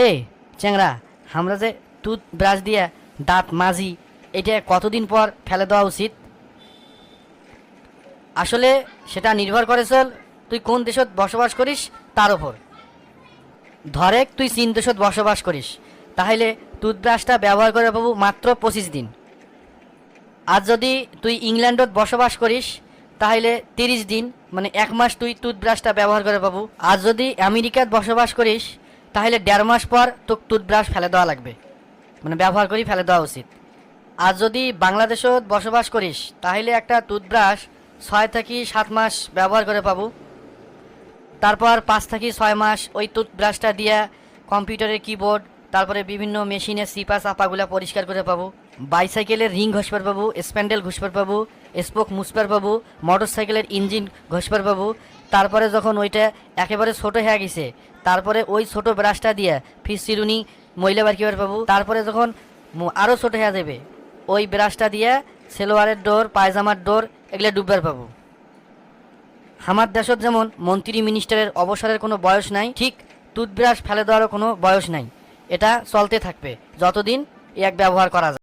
এই, চ্যাংরা, আমরা যে টুথ ব্রাশ দিয়ে দাঁত মাজি, এটা কতদিন পর ফেলে দেওয়া উচিত? আসলে সেটা নির্ভর করেছে তুই কোন দেশত বসবাস করিস, তার ওপর ধরেক, তুই চীন দেশত বসবাস করিস, তাহলে টুথব্রাশটা ব্যবহার করে পাবো মাত্র পঁচিশ দিন। আর যদি তুই ইংল্যান্ডত বসবাস করিস, তাহলে তিরিশ দিন মানে এক মাস তুই টুথব্রাশটা ব্যবহার করে পাবো। আর যদি আমেরিকাত বসবাস করিস তাহলে দেড় মাস পর তোক টুথব্রাশ ফেলে দেওয়া লাগবে। মানে ব্যবহার করি ফেলে দেওয়া উচিত। আর যদি বাংলাদেশত বসবাস করিস, তাহলে একটা টুথব্রাশ ছয় থেকে সাত মাস ব্যবহার করে পাবো। তারপর পাঁচ থেকে ছয় মাস ওই টুথব্রাশটা দিয়ে কম্পিউটারের কিবোর্ড তারপরে বিভিন্ন মেশিনের সিপা চাপাগুলা পরিষ্কার করে পাবো। বাইসাইকেলের রিং ঘষবার পাবো, স্প্যান্ডেল ঘষবার পাবো, স্পোক মুছবার পাবো মোটর সাইকেলের ইঞ্জিন ঘষবার পাবো। তারপরে যখন ওইটা একেবারে ছোট হয়ে গেছে, তারপরে ওই ছোট ব্রাশটা দিয়ে ফিস চিরুনি, ময়লা বার কিবার পাবো। তারপরে যখন আরও ছোট হয়ে যাবে, ওই ব্রাশটা দিয়ে সেলোয়ারের ডোর, পায়জামার ডোর, এগুলো ডুববার পাবো। আমার দেশত যেমন মন্ত্রী মিনিস্টারের অবসরের কোনো বয়স নাই, ঠিক টুথব্রাশ ফেলে দেওয়ারও কোনো বয়স নাই। এটা চলতে থাকবে। যতদিন এক ব্যবহার করা যায়।